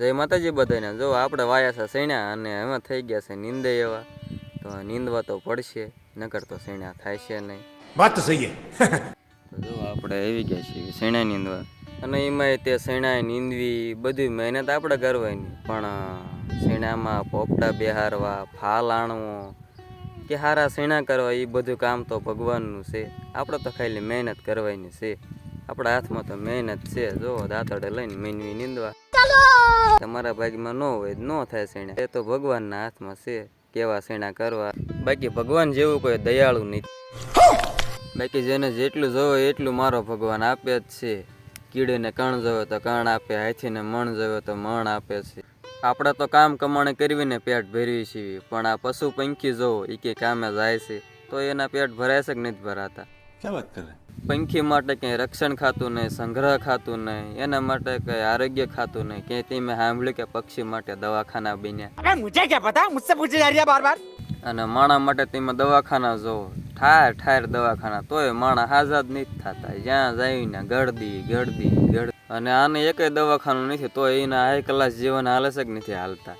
જય માતાજી બધાને. જો આપણે વાયા છે સૈણ્યા અને એમાં થઈ ગયા છે નીંદે એવા. તો નીંદવા તો પડશે નકર તો સૈણ્યા થાય છે નહીં. વાત સહી જો આપણે આવી ગયા છીએ સૈણા નિંદવા. અને એમાં તે સૈણા નીંદવી બધી મહેનત આપણે કરવાની. પણ સૈણામાં પોપડા બેહારવા ફાલ આણવો કે હારા સેણા કરવા એ બધું કામ તો ભગવાનનું છે. આપણે તો ખાલી મહેનત કરવાની છે. આપણા હાથમાં તો મહેનત છે. જો દાંતડે લઈને મેનવી નીંદવા. તમારા ભાગમાં ન હોય, ન થાય સૈણા એ તો ભગવાનના હાથમાં છે, કેવા શેણા કરવા. બાકી ભગવાન જેવું કોઈ દયાળુ નથી. બાકી જેને જેટલું જોવે એટલું મારો ભગવાન આપે જ છે. કીડીને કણ જોવે તો કણ આપે, હાથીને મણ જોવે તો મણ આપે છે. આપણે તો કામ કમાણી કરવીને પેટ ભરવી છીએ પણ આ પશુ પંખી જોવો એ કે કામે જાય છે. તો એના પેટ ભરાય છે કે નથી ભરાતા? ક્યાં વાત કરે? પંખી માટે કંઈ રક્ષણ ખાતું નહીં સંગ્રહ ખાતું નહીં એના માટે કંઈ આરોગ્ય ખાતું નહીં. ક્યાંયથી મેં સાંભળ્યું કે પક્ષી માટે દવાખાના બન્યા. મુજે ક્યાં પતા? મુજસે પૂછી જા રહ્યા બાર બાર અને માણા માટે તમે દવાખાના જોવો ઠાર ઠાર દવાખાના તોય માણા આઝાદ નહીં થતા. જ્યાં જઈને ગળદી ગળદી ગળ અને આને એકેય દવાખાનું નથી તો એના હાઈ ક્લાસ જીવન હાલે છે કે નથી હાલતા?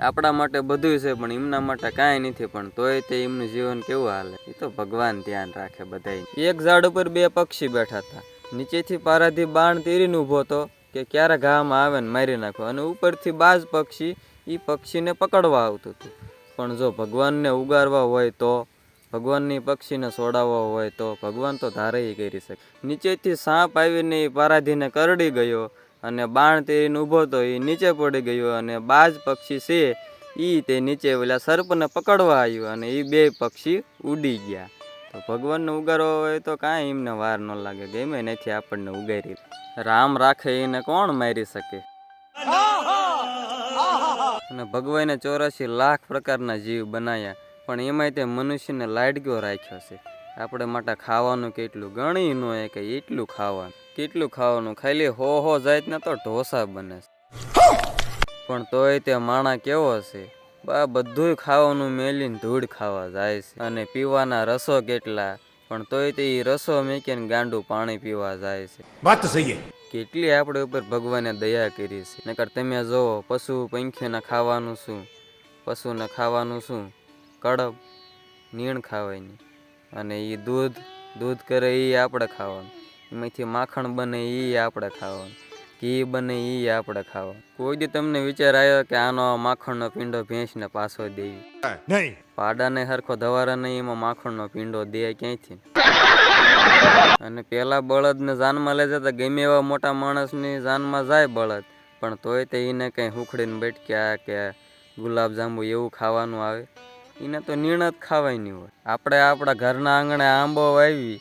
આપણા માટે બધું છે, પણ એમના માટે કાંઈ નથી. પણ તોય તે એમનું જીવન કેવું હાલે? એ તો ભગવાન ધ્યાન રાખે બધાય. એક ઝાડ ઉપર બે પક્ષી બેઠા હતા. નીચેથી પારાથી બાણ તીરીને ઊભો હતો કે ક્યારે ઘામાં આવે ને મારી નાખો. અને ઉપરથી બાજ પક્ષી એ પક્ષીને પકડવા આવતું હતું. પણ જો ભગવાનને ઉગારવા હોય તો, ભગવાનની પક્ષીને છોડાવવા હોય તો, ભગવાન તો ધારે કરી શકે. નીચેથી સાપ આવીને એ પારાધીને કરડી ગયો. અને બાણ તેરીને ઊભો તો એ નીચે પડી ગયો અને બાજ પક્ષી છે એ તે નીચે ઓલા સર્પને પકડવા આવ્યું અને એ બે પક્ષી ઉડી ગયા. તો ભગવાનને ઉગારો હોય તો કાંઈ એમને વાર ન લાગે, ગમે નથી આપણને ઉગારી રામ રાખે એને કોણ મારી શકે? અને ભગવાને ચોરાસી લાખ પ્રકારના જીવ બનાવ્યા પણ એમાંય તે મનુષ્યને લાડક્યો રાખ્યો છે. આપણે માટે ખાવાનું કેટલું ગણી ન કે એટલું ખાવાનું. કેટલું ખાવાનું ખાલી હો હો જાય ને તો ઢોસા બને પણ તોય તે માણા કેવો છે? બા બધું ખાવાનું મેલીને ધૂળ ખાવા જાય છે. અને પીવાના રસો કેટલા? પણ તોય તે રસો મેકીને ગાંડું પાણી પીવા જાય છે. વાત સહી કેટલી આપણે ઉપર ભગવાને દયા કરી છે. નકર તમે જોવો પશુ પંખીને ખાવાનું શું? પશુને ખાવાનું શું? કડબ નીણ ખાવાની. અને એ દૂધ દૂધ કરે એ આપણે ખાવાનું. એમાંથી માખણ બને એ આપણે ખાવાનું. ઘી બને એ આપણે ખાવા કોઈ દી તમને વિચાર આવ્યો કે આનો માખણનો પીંડો ભેંસને પાછો દેવી? પાડા પાડાને હરખો ધવારા નહીં એમાં માખણનો પીંડો દે ક્યાંયથી? અને પેલા બળદને જાનમાં લઈ જતા ગમે એવા મોટા માણસની જાનમાં જાય બળદ પણ તોય તે એને કંઈ હુખડીને બેટક્યા કે ગુલાબજાંબુ એવું ખાવાનું આવે. એને તો નિર્ણત નહીં હોય. આપણે આપણા ઘરના આંગણે આંબો વાવી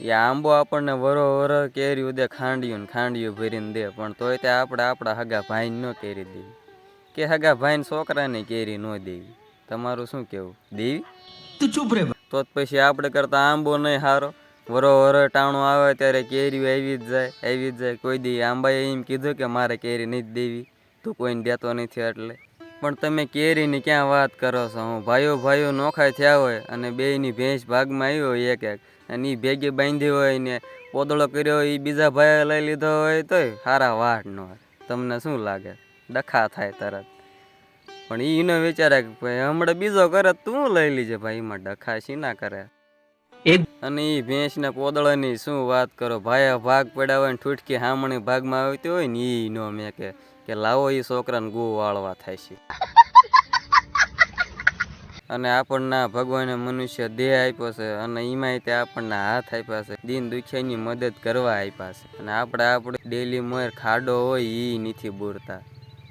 એ આંબો આપણને વરો વરો કેર્યું દે ખાંડ્યું ને ખાંડિયું ભરીને દે પણ તોય તે આપણે આપણા હગા ભાઈને ન કેરી દેવી. કે હગા ભાઈને છોકરાને કેરી ન દેવી. તમારું શું કેવું? દેવી? તું ચૂપ રે તો પછી આપણે કરતા આંબો નહીં સારો વરો વરો ટાણો આવે ત્યારે કેરી આવી જ જાય આવી જ જાય. કોઈ દી આંબાએ એમ કીધું કે મારે કેરી નહીં જ દેવી. તું કોઈને દેતો નથી એટલે. પણ તમે કેરીની ક્યાં વાત કરો છો? હું ભાઈઓ ભાઈઓ નોખાય થયા હોય અને બેયની ભેંસ ભાગમાં આવી હોય એક એક. અને એ ભેગી બાંધી હોય ને પોદળો કર્યો હોય એ બીજા ભાઈએ લઈ લીધો હોય તોય સારા વાટ ન હોય. તમને શું લાગે? ડખા થાય તરત. પણ એનો ન વિચારે કે ભાઈ હમણાં બીજો કરે તું લઈ લીજે ભાઈ એમાં ડખા શી ના કરે? અને એ ભેંસના પોદળાની શું વાત કરો? ભાઈ ભાગ પડ્યા હોય ને ઠૂઠકી હામણી ભાગમાં આવતી હોય ને એ નો મેં કે કે લાવો એ છોકરાને ગુ વાળવા થાય છે. અને આપણને ભગવાને મનુષ્ય દેહ આપ્યો છે અને એમાંય તે આપણને હાથ આપ્યા છે. દીન દુખિયાની મદદ કરવા આપ્યા છે. અને આપણે આપણે ડેલી મોર ખાડો હોય એ નથી બોરતા.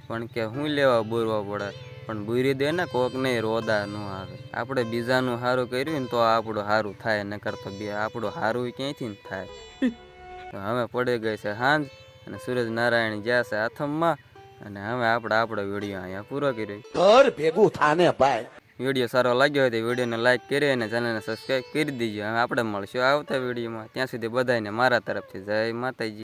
પણ કે હું લેવા બોરવા પડે? પણ બુરી દે ને કોક નહીં રોદા ન આવે. આપણે બીજાનું સારું કર્યું ને તો આપણું સારું થાય ન કરતો બે આપણું સારું ક્યાંયથી થાય? હવે પડી ગઈ છે સાંજ અને સૂરજ નારાયણ ગયા છે આથમમાં અને હવે આપણે આપણો વીડિયો અહીંયા પૂરો કર્યો ઘર ભેગું થાને ભાઈ. વીડિયો સારો લાગ્યો હોય તો વિડીયોને લાઇક કરી અને ચેનલને સબસ્ક્રાઈબ કરી દીજો. હવે આપણે મળશું આવતા વિડીયોમાં ત્યાં સુધી બધાને મારા તરફથી જય માતાજી.